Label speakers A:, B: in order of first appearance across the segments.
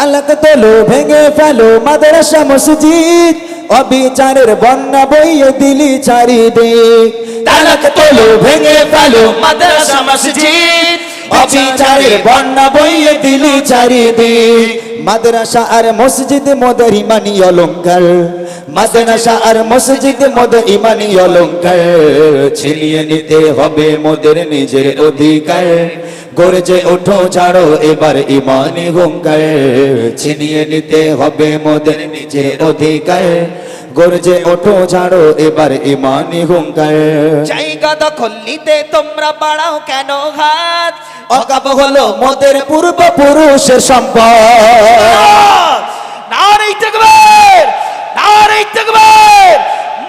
A: তালাক তোলো, ভেঙে ফেলো মাদ্রাসা মসজিদ। অবিচারের বন্যা বইয়ে দিলি চারিদিক। তালাক তোলো, ভেঙে ফেলো
B: মাদ্রাসা মসজিদ।
A: অবিচারের বন্যা বইয়ে দিলি চারিদিক। মাদ্রাসা আর মসজিদ মোদের ইমানি অলঙ্কার। মাদ্রাসা আর মসজিদ মোদের ইমানি অলঙ্কার। ছিনিয়ে নিতে হবে মোদের নিজের অধিকার। গর্জে ওঠো ছাড়ো এবার ইমানি হুঙ্কার। ছিনিয়ে নিতে হবে মোদের নিজের অধিকার। গর্জে ওঠো ছাড়ো এবার ইমানি হুঙ্কার।
B: জায়গা দখল নিতে তোমরা বাড়াও কেন হাত?
A: অকাপ হলো মোদের পূর্বপুরুষের সম্পদ।
B: নারী তকবীর নারী তকবীর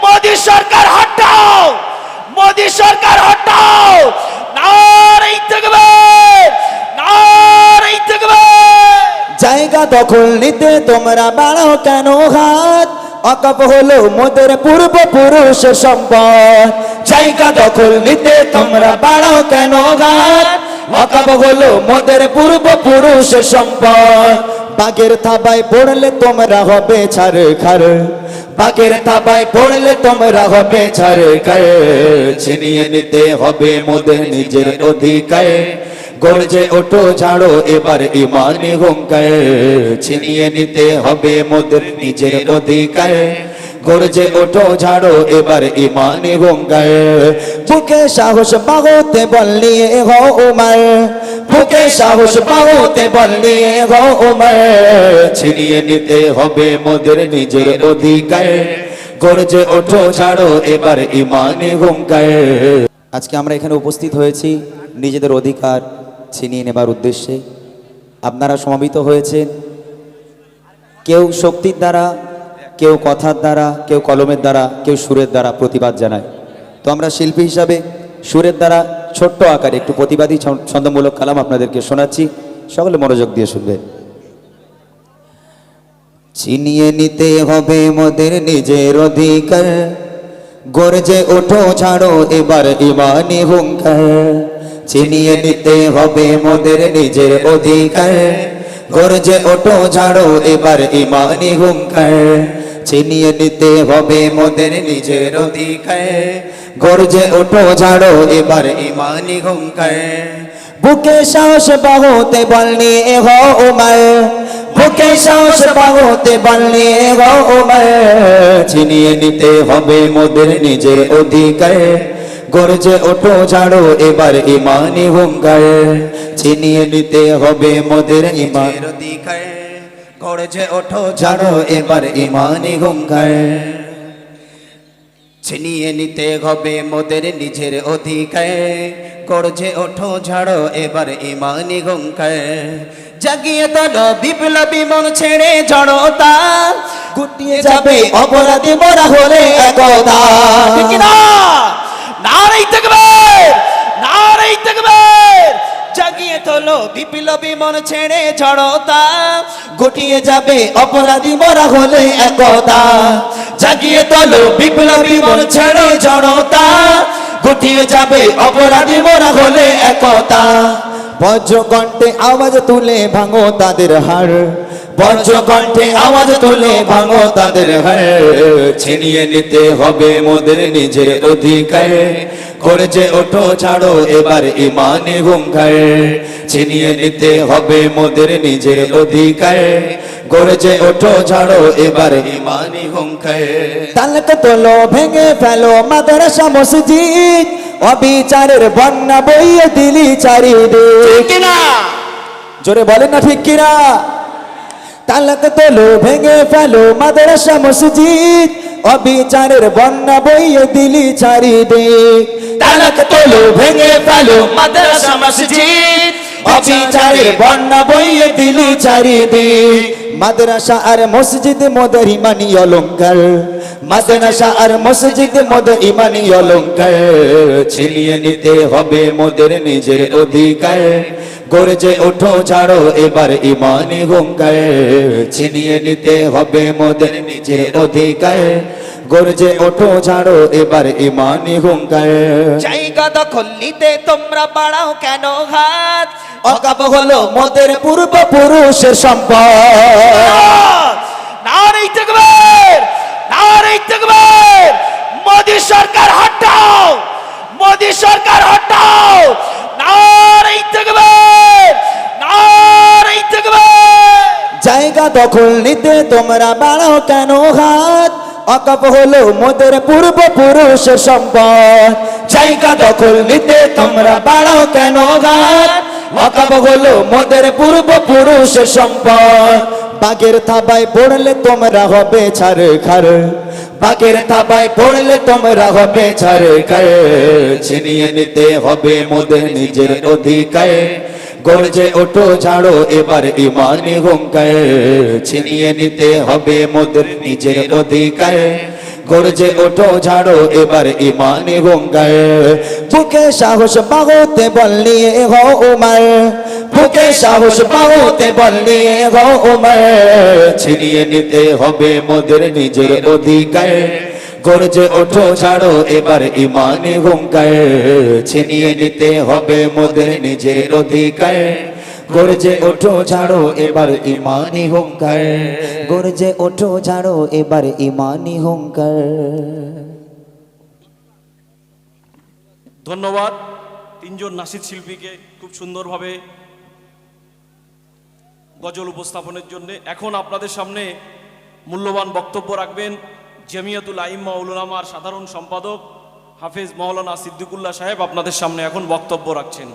B: মোদি সরকার হটাও মোদি সরকার হটাও নারী তকবীর নারী তকবীর
A: জায়গা দখল নিতে তোমরা বাড়াও কেন হাত? অকাপ হলো মোদের পূর্বপুরুষের সম্পদ। জায়গা দখল নিতে তোমরা বাড়াও কেন হাত? অকাপ হলো মোদের পূর্বপুরুষের সম্পদ। বাগের থাবায় পড়লে তোমরা হবে ছাড় খার বাগের থাবায় পড়লে তোমরা হবে ছাড় খার ছিনিয়ে নিতে হবে মোদের নিজের অধিকার। গর্জে ওঠো ছাড়ো এবার ইমানি হুঙ্কার। ছিনিয়ে নিতে হবে মোদের নিজের অধিকার। গর্জে ওঠো, ঝাড়ো, এবার ইমানি হুঙ্কার। বুকে সাহস পাগতে বললি হো উমার। বুকে সাহস পাগতে বললি হো উমার। ছিনিয়ে নিতে হবে মোদের নিজের অধিকার। গর্জে ওঠো ছাড়ো এবার ইমানি হুঙ্কার। আজকে আমরা এখানে উপস্থিত হয়েছি নিজেদের অধিকার ছিনিয়ে নেবার উদ্দেশ্যে আপনারা সমাবেত হয়েছেন। কেউ শক্তির দ্বারা, কেউ কথার দ্বারা, কেউ কলমের দ্বারা, কেউ সুরের দ্বারা প্রতিবাদ জানায়। তো আমরা শিল্পী হিসাবে সুরের দ্বারা ছোট্ট আকারে একটু প্রতিবাদী ছন্দ- ছন্দমূলক কালাম আপনাদেরকে শোনাচ্ছি। সকলে মনোযোগ দিয়ে শুনবে ছিনিয়ে নিতে হবে মোদের নিজের অধিকার। গর্জে ওঠো, ছাড়ো, এবার ইমানি হুঙ্কার। ছিনিয়ে নিতে হবে মোদের নিজের অধিকার। গর্জে ওঠো ছাড়ো এবার ইমানি হুঙ্কার। ছিনিয়ে নিতে হবে মোদের নিজের অধিকার। গর্জে ওঠো ছাড়ো এবার ইমানি হুঙ্কার। বুকে সাহস বাহুতে বলনি এ হো উমার। বুকে সাহস বাহুতে বলনি এ হো উমার। ছিনিয়ে নিতে হবে মোদের নিজের অধিকার। গর্জে ওঠো ছাড়ো এবার ইমানি হুঙ্কার। ছিনিয়ে নিতে হবে মোদের ইমান।
B: গড়ে ওঠো
A: ছাড়ো এবার ইমানি হুঙ্কার।
B: ছিনিয়ে নিতে হবে মোদের নিজের অধিকার। গর্জে ওঠো, ঝাড়ো, এবার ইমানি গঙ্কার জাগিয়ে তোল বিপ্লবী মন ছেড়ে জড়তা
A: গুটিয়ে যাবে অপরাধী মরা হলে একদা
B: নারী তকবীর নারী তকবীর জাগিয়ে তোলো বিপ্লবী মন ছেড়ে জড়তা।
A: গুটিয়ে যাবে অপরাধী মরা হলে একদা। জাগিয়ে তোলো বিপ্লবী মন ছেড়ে জড়তা। গুটিয়ে যাবে অপরাধী মরা হলে একতা বজ্রকণ্ঠে আওয়াজ তুলে ভাঙো তাদের হাড়। বজ্রকণ্ঠে আওয়াজ তুলে ভাঙো তাদের হাড়। ছিনিয়ে নিতে হবে মোদের নিজের অধিকার। করেছে ওঠো ছাড়ো এবার ইমানে হুঙ্কার। ছিনিয়ে নিতে হবে মোদের নিজের অধিকার। গড়েছে ওঠো ছাড়ো এবার ইমানি হুঙ্কার। তালক তোলো ভেঙে ফেলো মাদ্রাসা মসজিদ। অবিচারের বন্যা বইয়ে দিলি চারিদিক।
B: কিনা?
A: জোরে বলেন না ঠিক কিনা? তালাক তোলো ভেঙে ফেলো মাদ্রাসা মসজিদ। অবিচারের বন্যা বইয়ে দিলি চারিদিক। তালাক তোলো, ভেঙে ফেলো
B: মাদ্রাসা মসজিদ।
A: অবিচারের বন্যা বইয়ে দিলি চারিদিক। মাদ্রাসা আর মসজিদ মোদের ইমানি অলঙ্কার। মাদ্রাসা আর মসজিদ মোদের ইমানি অলঙ্কার। ছিনিয়ে নিতে হবে মোদের নিজের অধিকার। গর্জে ওঠো, ছাড়ো, এবার ইমানি হুঙ্কার। ছিনিয়ে নিতে হবে মোদের নিজের অধিকার। গর্জে ওঠো ঝাড়ো এবার ইমানি হুঙ্কার।
B: জায়গা দখল নিতে তোমরা বাড়াও কেন হাত?
A: অকাপ হলো মোদের পূর্বপুরুষের সম্পদ।
B: নারী তকবীর নারী তকবীর মোদি সরকার হটাও মোদি সরকার হটাও। নারী তকবীর নারী তকবীর
A: জায়গা দখল নিতে তোমরা বাড়াও কেন হাত? অকাপ হলো মোদের পূর্ব পূর্বপুরুষের সম্পদ। জায়গা দখল নিতে তোমরা বাড়াও কেন হাত অকাপ হলো মোদের পূর্ব পূর্বপুরুষের সম্পদ। বাগের থাবায় পড়লে তোমরা হবে ছাড় খার। বাগের থাবায় পড়লে তোমরা হবে ছাড় খার। ছিনিয়ে নিতে হবে মোদের নিজের অধিকার। গর্জে ওঠো ঝাড়ো এবার ইমানি হুঙ্কার। ছিনিয়ে নিতে হবে মোদের নিজের অধিকার। গর্জে ওঠো ঝাড়ো এবার ইমানি হুঙ্কার। বুকে সাহস বাহতে বল নিয়ে হো উমার। বুকে সাহস বাহতে বল নিয়ে হো উমার। ছিনিয়ে নিতে হবে মোদের নিজের অধিকার। গর্জে ওঠো, ছাড়ো, এবার ইমানি হুঙ্কার। ছিনিয়ে নিতে হবে মোদের নিজের অধিকার। গর্জে ওঠো, ছাড়ো, এবার ইমানি হুঙ্কার। গর্জে ওঠো, ছাড়ো, এবার ইমানি হুঙ্কার।
C: ধন্যবাদ তিনজন নাসিদ শিল্পীকে খুব সুন্দরভাবে গজল উপস্থাপনের জন্য। এখন আপনাদের সামনে মূল্যবান বক্তব্য রাখবেন জামিয়াতুল আইম্মা উলুলামার সাধারণ সম্পাদক হাফেজ মৌলানা সিদ্দিকুল্লাহ সাহেব আপনাদের সামনে এখন বক্তব্য রাখছেন।